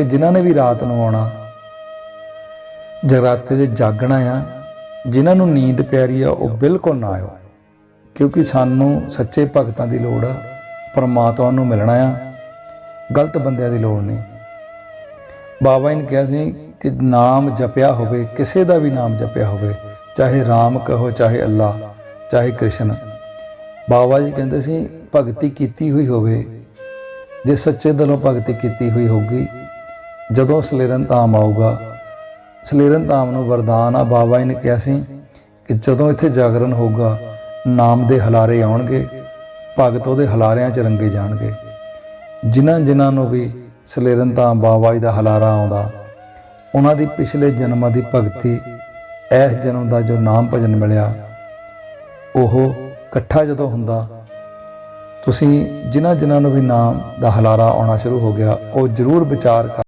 ਕਿ ਜਿਨ੍ਹਾਂ ਨੇ ਵੀ ਰਾਤ ਨੂੰ ਆਉਣਾ, ਜਗਰਾਤੇ ਦੇ ਜਾਗਣਾ ਆ, ਜਿਨ੍ਹਾਂ ਨੂੰ ਨੀਂਦ ਪਿਆਰੀ ਆ, ਉਹ ਬਿਲਕੁਲ ਨਾ ਆਇਓ। ਕਿਉਂਕਿ ਸਾਨੂੰ ਸੱਚੇ ਭਗਤਾਂ ਦੀ ਲੋੜ ਆ, ਪਰਮਾਤਮਾ ਨੂੰ ਮਿਲਣਾ ਆ, ਗਲਤ ਬੰਦਿਆਂ ਦੀ ਲੋੜ ਨਹੀਂ। ਬਾਬਾ ਜੀ ਨੇ ਕਿਹਾ ਸੀ ਕਿ ਨਾਮ ਜਪਿਆ ਹੋਵੇ, ਕਿਸੇ ਦਾ ਵੀ ਨਾਮ ਜਪਿਆ ਹੋਵੇ, ਚਾਹੇ RAM ਕਹੋ, ਚਾਹੇ ਅੱਲਾ ਚਾਹੇ ਕ੍ਰਿਸ਼ਨ। ਬਾਬਾ ਜੀ ਕਹਿੰਦੇ ਸੀ, ਭਗਤੀ ਕੀਤੀ ਹੋਈ ਹੋਵੇ, ਜੇ ਸੱਚੇ ਦਿਲੋਂ ਭਗਤੀ ਕੀਤੀ ਹੋਈ ਹੋਊਗੀ ਜਦੋਂ ਸਲੇਰਨ ਧਾਮ ਆਊਗਾ, ਸਲੇਰਨ ਧਾਮ ਨੂੰ ਵਰਦਾਨ ਆ ਬਾਬਾ ਜੀ ਨੇ ਕਿਹਾ ਸੀ ਕਿ ਜਦੋਂ ਇੱਥੇ ਜਾਗਰਣ ਹੋਊਗਾ, ਨਾਮ ਦੇ ਹਲਾਰੇ ਆਉਣਗੇ, ਭਗਤ ਉਹਦੇ ਹਲਾਰਿਆਂ 'ਚ ਰੰਗੇ ਜਾਣਗੇ। ਜਿਨ੍ਹਾਂ ਜਿਨ੍ਹਾਂ ਨੂੰ ਵੀ ਸਲੇਰਨ ਧਾਮ ਬਾਬਾ ਜੀ ਦਾ ਹਲਾਰਾ ਆਉਂਦਾ, ਉਹਨਾਂ ਦੀ ਪਿਛਲੇ ਜਨਮਾਂ ਦੀ ਭਗਤੀ ਇਸ ਜਨਮ ਦਾ ਜੋ ਨਾਮ ਭਜਨ ਮਿਲਿਆ, ਉਹ ਇਕੱਠਾ ਜਦੋਂ ਹੁੰਦਾ, ਤੁਸੀਂ ਜਿਨ੍ਹਾਂ ਜਿਨ੍ਹਾਂ ਨੂੰ ਵੀ ਨਾਮ ਦਾ ਹਲਾਰਾ ਆਉਣਾ ਸ਼ੁਰੂ ਹੋ ਗਿਆ, ਉਹ ਜ਼ਰੂਰ ਵਿਚਾਰ ਕਰ